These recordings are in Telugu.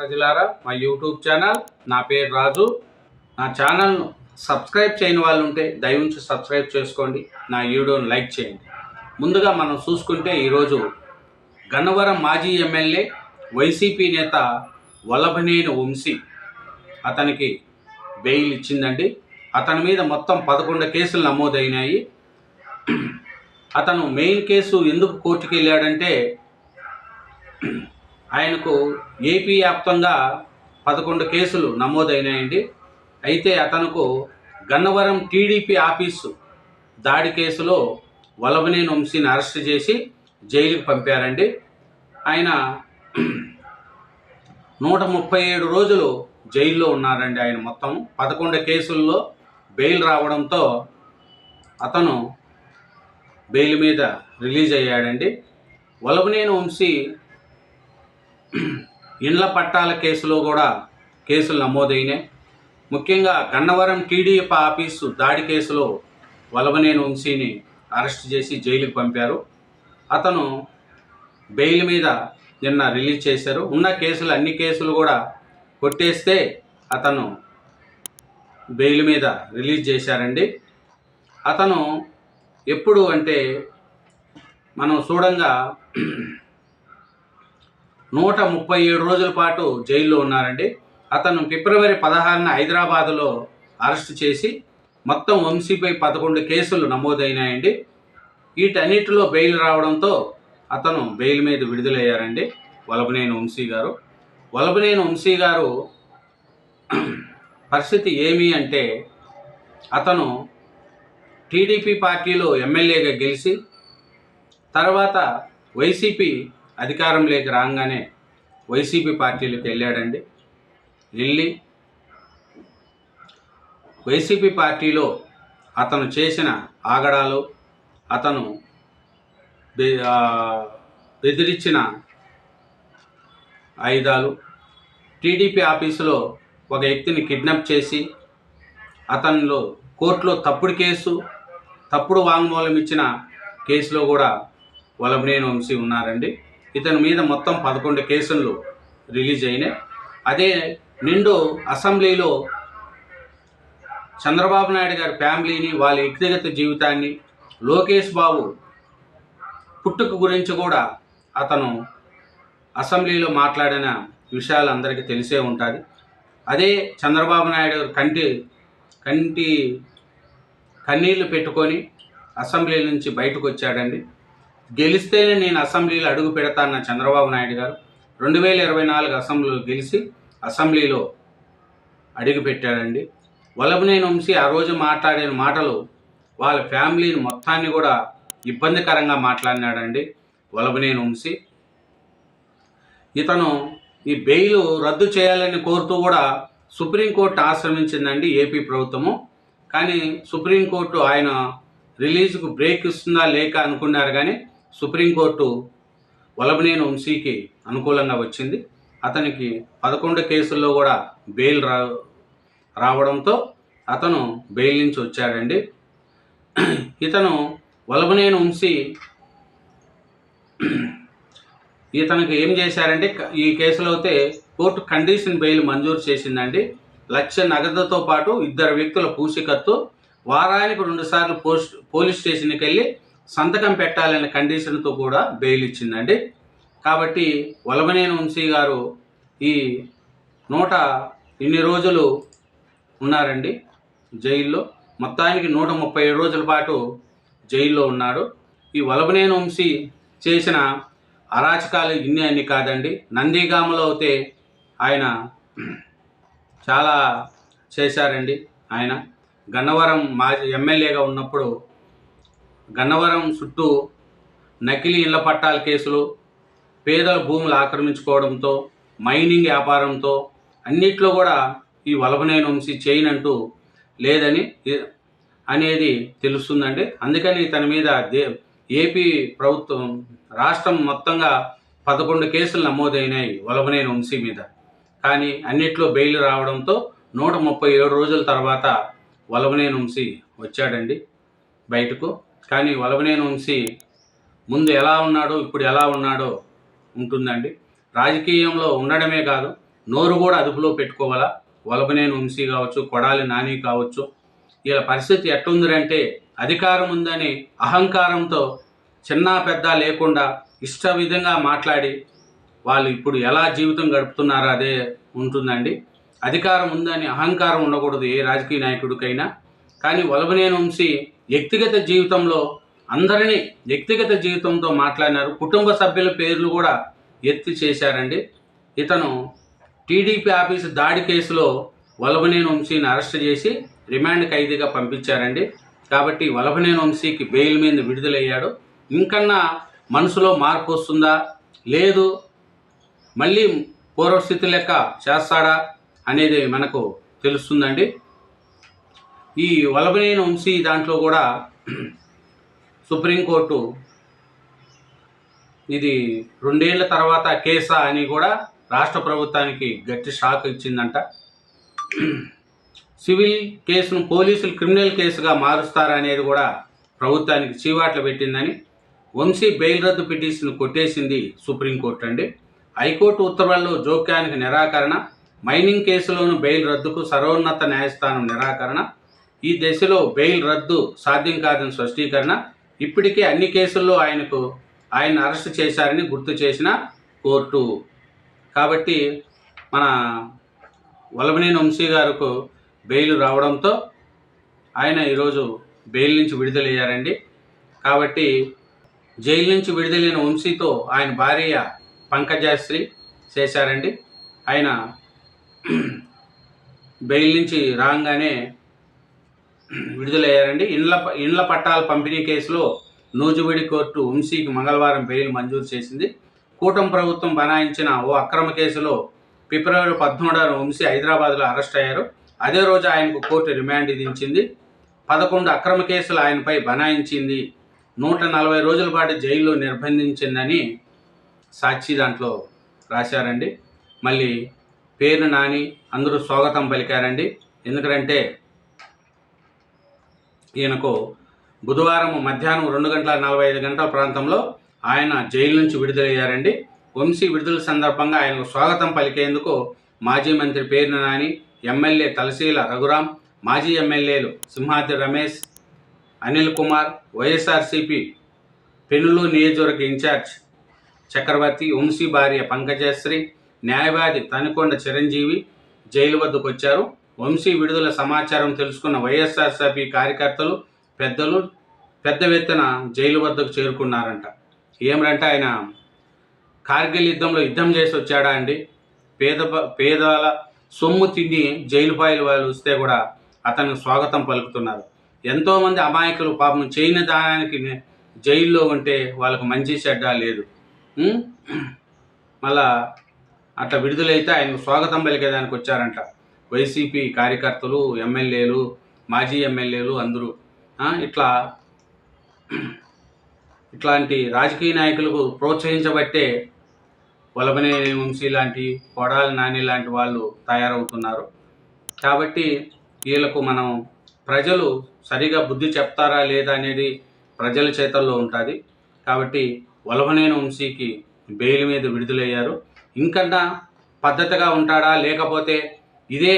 ప్రజలారా మా యూట్యూబ్ ఛానల్ నా పేరు రాజు. నా ఛానల్ను సబ్స్క్రైబ్ చేయని వాళ్ళు ఉంటే దయవుంచి సబ్స్క్రైబ్ చేసుకోండి నా వీడియోను లైక్ చేయండి. ముందుగా మనం చూసుకుంటే ఈరోజు గన్నవరం మాజీ ఎమ్మెల్యే వైసీపీ నేత వల్లభనేని వంశీ అతనికి బెయిల్ ఇచ్చిందండి. అతని మీద మొత్తం పదకొండు కేసులు నమోదైనాయి. అతను మెయిన్ కేసు ఎందుకు కోర్టుకి వెళ్ళాడంటే ఆయనకు ఏపీ వ్యాప్తంగా పదకొండు కేసులు నమోదైనాయండి. అయితే అతనుకు గన్నవరం టీడీపీ ఆఫీసు దాడి కేసులో వలభనేని వంశీని అరెస్ట్ చేసి జైలుకు పంపారండి. ఆయన నూట ముప్పై ఏడు రోజులు జైల్లో ఉన్నారండి ఆయన మొత్తం. పదకొండు కేసుల్లో బెయిల్ రావడంతో అతను బెయిల్ మీద రిలీజ్ అయ్యాడండి. వలభనేని వంశీ ఇండ్ల పట్టాల కేసులో కూడా కేసులు నమోదైనాయి ముఖ్యంగా గన్నవరం టీడీఎఫ్ ఆఫీసు దాడి కేసులో వలవనేని వంశీని అరెస్ట్ చేసి జైలుకి పంపారు. అతను బెయిల్ మీద నిన్న రిలీజ్ చేశారు. ఉన్న కేసులు అన్ని కేసులు కూడా కొట్టేస్తే అతను బెయిల్ మీద రిలీజ్ చేశారండి. అతను ఎప్పుడు అంటే మనం చూడంగా నూట ముప్పై ఏడు రోజుల పాటు జైల్లో ఉన్నారండి. అతను ఫిబ్రవరి పదహారున హైదరాబాదులో అరెస్ట్ చేసి మొత్తం వంశీపై పదకొండు కేసులు నమోదైనాయండి. వీటన్నిటిలో బెయిల్ రావడంతో అతను బెయిల్ మీద విడుదలయ్యారండి వలభనేని వంశీ గారు. వలభనేని వంశీ గారు పరిస్థితి ఏమి అంటే అతను టీడీపీ పార్టీలో ఎమ్మెల్యేగా గెలిచి తర్వాత వైసీపీ అధికారంలోకి రాగానే వైసీపీ పార్టీలోకి వెళ్ళాడండి. వెళ్ళి వైసీపీ పార్టీలో అతను చేసిన ఆగడాలు అతను బెదిరించిన ఆయుధాలు టీడీపీ ఆఫీసులో ఒక వ్యక్తిని కిడ్నాప్ చేసి అతనిలో కోర్టులో తప్పుడు కేసు తప్పుడు వాంగ్మూలం ఇచ్చిన కేసులో కూడా వలభనేని వంశీ ఉన్నారండి. ఇతని మీద మొత్తం పదకొండు కేసులు రిలీజ్ అయినాయి. అదే నిండు అసెంబ్లీలో చంద్రబాబు నాయుడు గారి ఫ్యామిలీని వాళ్ళ వ్యక్తిగత జీవితాన్ని లోకేష్ బాబు పుట్టుక గురించి కూడా అతను అసెంబ్లీలో మాట్లాడిన విషయాలు అందరికీ తెలిసే ఉంటుంది. అదే చంద్రబాబు నాయుడు గారు కంటి కంటి కన్నీళ్ళు పెట్టుకొని అసెంబ్లీ నుంచి బయటకు వచ్చాడండి. గెలిస్తేనే నేను అసెంబ్లీలో అడుగు పెడతాన్న చంద్రబాబు నాయుడు గారు రెండు వేల ఇరవై నాలుగు అసెంబ్లీలో గెలిచి అసెంబ్లీలో అడుగు పెట్టాడండి వల్లభనేని వంశీ ఆ రోజు మాట్లాడిన మాటలు వాళ్ళ ఫ్యామిలీని మొత్తాన్ని కూడా ఇబ్బందికరంగా మాట్లాడినాడండి వలభనేని వంశీ. ఇతను ఈ బెయిల్ రద్దు చేయాలని కోరుతూ కూడా సుప్రీంకోర్టు ఆశ్రమించిందండి ఏపీ ప్రభుత్వము. కానీ సుప్రీంకోర్టు ఆయన రిలీజ్కు బ్రేక్ ఇస్తుందా లేక అనుకున్నారు కానీ సుప్రీంకోర్టు వలభనేని వంశీకి అనుకూలంగా వచ్చింది. అతనికి పదకొండు కేసుల్లో కూడా బెయిల్ రా రావడంతో అతను బెయిల్ నుంచి వచ్చాడండి. ఇతను వలభనేని వంశీ ఇతనికి ఏం చేశారంటే ఈ కేసులో అయితే కోర్టు కండిషన్ బెయిల్ మంజూరు చేసిందండి. లక్ష నగదుతో పాటు ఇద్దరు వ్యక్తుల పూసికత్తు వారానికి రెండుసార్లు పోస్ట్ పోలీస్ స్టేషన్కి వెళ్ళి సంతకం పెట్టాలనే కండిషన్తో కూడా బెయిల్ ఇచ్చిందండి. కాబట్టి వలభనేని వంశీ గారు ఈ నూట ఇన్ని రోజులు ఉన్నారండి జైల్లో. మొత్తానికి నూట ముప్పై ఏడు రోజుల పాటు జైల్లో ఉన్నాడు. ఈ వలభనేని వంశీ చేసిన అరాచకాలు ఇన్ని అన్ని కాదండి. నందిగామలో అయితే ఆయన చాలా చేశారండి ఆయన. గన్నవరం మాజీ ఎమ్మెల్యేగా ఉన్నప్పుడు గన్నవరం చుట్టూ నకిలీ ఇళ్ళ పట్టాల కేసులు పేదల భూములు ఆక్రమించుకోవడంతో మైనింగ్ వ్యాపారంతో అన్నిట్లో కూడా ఈ వలభనేని వంశీ చేయనంటూ లేదని అనేది తెలుస్తుందండి. అందుకని తన మీద దే ఏపీ ప్రభుత్వం రాష్ట్రం మొత్తంగా పదకొండు కేసులు నమోదైనాయి వలభనేని వంశీ మీద. కానీ అన్నిట్లో బెయిల్ రావడంతో నూట ముప్పై ఏడు రోజుల తర్వాత వలభనేని వంశీ వచ్చాడండి బయటకు. కానీ వలభనేని వంశీ ముందు ఎలా ఉన్నాడో ఇప్పుడు ఎలా ఉన్నాడో ఉంటుందండి. రాజకీయంలో ఉండడమే కాదు నోరు కూడా అదుపులో పెట్టుకోవాలా? వలపనేని వంశీ కావచ్చు కొడాలి నాని కావచ్చు. వీళ్ళ పరిస్థితి ఎట్టుందంటే అధికారం ఉందని అహంకారంతో చిన్న పెద్ద లేకుండా ఇష్ట విధంగా మాట్లాడి వాళ్ళు ఇప్పుడు ఎలా జీవితం గడుపుతున్నారో అదే ఉంటుందండి. అధికారం ఉందని అహంకారం ఉండకూడదు ఏ రాజకీయ నాయకుడికైనా. కానీ వలభనేని వంశీ వ్యక్తిగత జీవితంలో అందరినీ వ్యక్తిగత జీవితంతో మాట్లాడినారు. కుటుంబ సభ్యుల పేర్లు కూడా ఎత్తి చేశారండి. ఇతను టీడీపీ ఆఫీసు దాడి కేసులో వలభనేని వంశీని అరెస్ట్ చేసి రిమాండ్ ఖైదీగా పంపించారండి. కాబట్టి వలభనేని వంశీకి బెయిల్ మీద విడుదలయ్యాడు. ఇంకన్నా మనసులో మార్పు వస్తుందా? లేదు. మళ్ళీ పూర్వస్థితి లెక్క చేస్తాడా అనేది మనకు తెలుస్తుందండి. ఈ వలభనేని వంశీ దాంట్లో కూడా సుప్రీంకోర్టు ఇది రెండేళ్ళ తర్వాత కేసా అని కూడా రాష్ట్ర ప్రభుత్వానికి గట్టి షాక్ ఇచ్చిందంట. సివిల్ కేసును పోలీసులు క్రిమినల్ కేసుగా మారుస్తారనేది కూడా ప్రభుత్వానికి చీవాట్లు పెట్టిందని వంశీ బెయిల్ రద్దు పిటిషన్ కొట్టేసింది సుప్రీంకోర్టు అండి. హైకోర్టు ఉత్తర్వుల్లో జోక్యానికి నిరాకరణ మైనింగ్ కేసులోను బెయిల్ రద్దుకు సర్వోన్నత న్యాయస్థానం నిరాకరణ ఈ దశలో బెయిల్ రద్దు సాధ్యం కాదని స్పష్టీకరణ ఇప్పటికే అన్ని కేసుల్లో ఆయనకు ఆయన అరెస్ట్ చేశారని గుర్తు చేసిన కోర్టు. కాబట్టి మన వలభనేని వంశీ గారుకు బెయిల్ రావడంతో ఆయన ఈరోజు బెయిల్ నుంచి విడుదలయ్యారండి. కాబట్టి జైలు నుంచి విడుదలైన వంశీతో ఆయన భార్య పంకజాశ్రీ చేశారండి. ఆయన బెయిల్ నుంచి రాగానే విడుదలయ్యారండి. ఇండ్ల ఇండ్ల పట్టాల పంపిణీ కేసులో నూజుబడి కోర్టు వంశీకి మంగళవారం బెయిల్ మంజూరు చేసింది. కూటమి ప్రభుత్వం బనాయించిన ఓ అక్రమ కేసులో ఫిబ్రవరి పదమూడున వంశీ హైదరాబాద్లో అరెస్ట్ అయ్యారు. అదే రోజు ఆయనకు కోర్టు రిమాండ్ విధించింది. పదకొండు అక్రమ కేసులు ఆయనపై బనాయించింది. నూట నలభై రోజుల పాటు జైల్లో నిర్బంధించిందని సాక్షి దాంట్లో రాశారండి. మళ్ళీ పేరు నాని అందరూ స్వాగతం పలికారండి. ఎందుకంటే ఈయనకు బుధవారం మధ్యాహ్నం రెండు గంటల నలభై ఐదు గంటల ప్రాంతంలో ఆయన జైలు నుంచి విడుదలయ్యారండి. వంశీ విడుదల సందర్భంగా ఆయనకు స్వాగతం పలికేందుకు మాజీ మంత్రి పేర్న నాని ఎమ్మెల్యే తలశీల రఘురాం మాజీ ఎమ్మెల్యేలు సింహాద్రి రమేష్ అనిల్ కుమార్ వైఎస్ఆర్సిపి పెనులు నియోజకవర్గ ఇన్ఛార్జ్ చక్రవర్తి వంశీ భార్య పంకజశ్రీ న్యాయవాది తనికొండ చిరంజీవి జైలు వద్దకు వచ్చారు. వంశీ విడుదల సమాచారం తెలుసుకున్న వైఎస్ఆర్సీపీ కార్యకర్తలు పెద్దలు పెద్ద ఎత్తున జైలు వద్దకు చేరుకున్నారంట. ఏమరంటే ఆయన కార్గిల్ యుద్ధంలో యుద్ధం చేసి వచ్చాడా అండి? పేద పేదల సొమ్ము తిని జైలు పాయలు వాళ్ళు వస్తే కూడా అతనికి స్వాగతం పలుకుతున్నారు. ఎంతోమంది అమాయకులు పాపం చేయని దానానికి జైల్లో ఉంటే వాళ్ళకు మంచి చెడ్డ లేదు. మళ్ళా అట్లా విడుదలైతే ఆయనకు స్వాగతం పలికేదానికి వచ్చారంట. వైసీపీ కార్యకర్తలు ఎమ్మెల్యేలు మాజీ ఎమ్మెల్యేలు అందరూ ఇట్లా ఇట్లాంటి రాజకీయ నాయకులకు ప్రోత్సహించబట్టే వలభనేని వంశీ లాంటి కొడాలి నాని లాంటి వాళ్ళు తయారవుతున్నారు. కాబట్టి వీళ్ళకు మనం ప్రజలు సరిగా బుద్ధి చెప్తారా లేదా అనేది ప్రజల చేతల్లో ఉంటుంది. కాబట్టి వలభనేని వంశీకి బెయిల్ మీద విడుదలయ్యారు. ఇంకన్నా పద్ధతిగా ఉంటాడా లేకపోతే ఇదే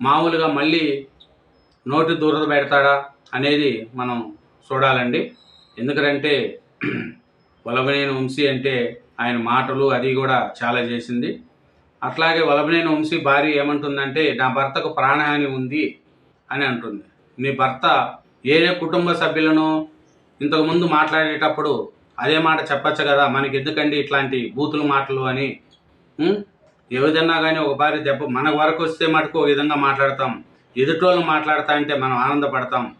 మామూలుగా మళ్ళీ నోటి దూరత పెడతాడా అనేది మనం చూడాలండి. ఎందుకంటే వలభనేని వంశీ అంటే ఆయన మాటలు అది కూడా చాలా చేసింది. అట్లాగే వలభనేని వంశీ భార్య ఏమంటుందంటే నా భర్తకు ప్రాణహాని ఉంది అని అంటుంది. మీ భర్త ఏదే కుటుంబ సభ్యులను ఇంతకుముందు మాట్లాడేటప్పుడు అదే మాట చెప్పచ్చు కదా మనకి ఎందుకండి ఇట్లాంటి బూతులు మాటలు అని ఏ విధంగా కానీ ఒక భారీ దెబ్బ మన వరకు వస్తే మటుకు ఒక విధంగా మాట్లాడతాం. ఎదుటోళ్ళు మాట్లాడతా అంటే మనం ఆనందపడతాం.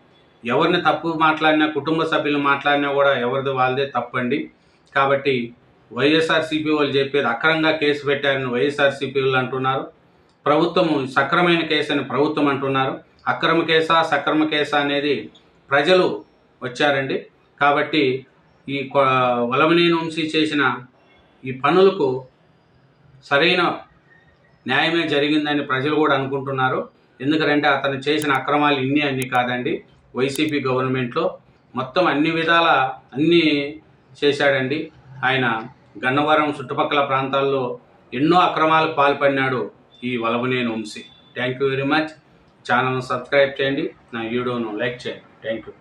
ఎవరిని తప్పు మాట్లాడినా కుటుంబ సభ్యులు మాట్లాడినా కూడా ఎవరిది వాళ్ళదే తప్పండి. కాబట్టి వైఎస్ఆర్సీపీ వాళ్ళు చెప్పేది అక్రంగా కేసు పెట్టారని వైఎస్ఆర్సీపీ వాళ్ళు అంటున్నారు. ప్రభుత్వము సక్రమైన కేసు అని ప్రభుత్వం అంటున్నారు. అక్రమ కేసా సక్రమ కేసా అనేది ప్రజలు వచ్చారండి. కాబట్టి ఈ కొ- వలమనేని వంశీ చేసిన ఈ పనులకు సరైన న్యాయమే జరిగిందని ప్రజలు కూడా అనుకుంటున్నారు. ఎందుకంటే అతను చేసిన అక్రమాలు ఇన్ని అన్ని కాదండి. వైసీపీ గవర్నమెంట్లో మొత్తం అన్ని విధాల అన్నీ చేశాడండి. ఆయన గన్నవరం చుట్టుపక్కల ప్రాంతాల్లో ఎన్నో అక్రమాలకు పాల్పడినాడు ఈ Vallabhaneni Vamshi. Thank you very much ఛానల్ను సబ్స్క్రైబ్ చేయండి. నా వీడియోను లైక్ చేయండి. Thank you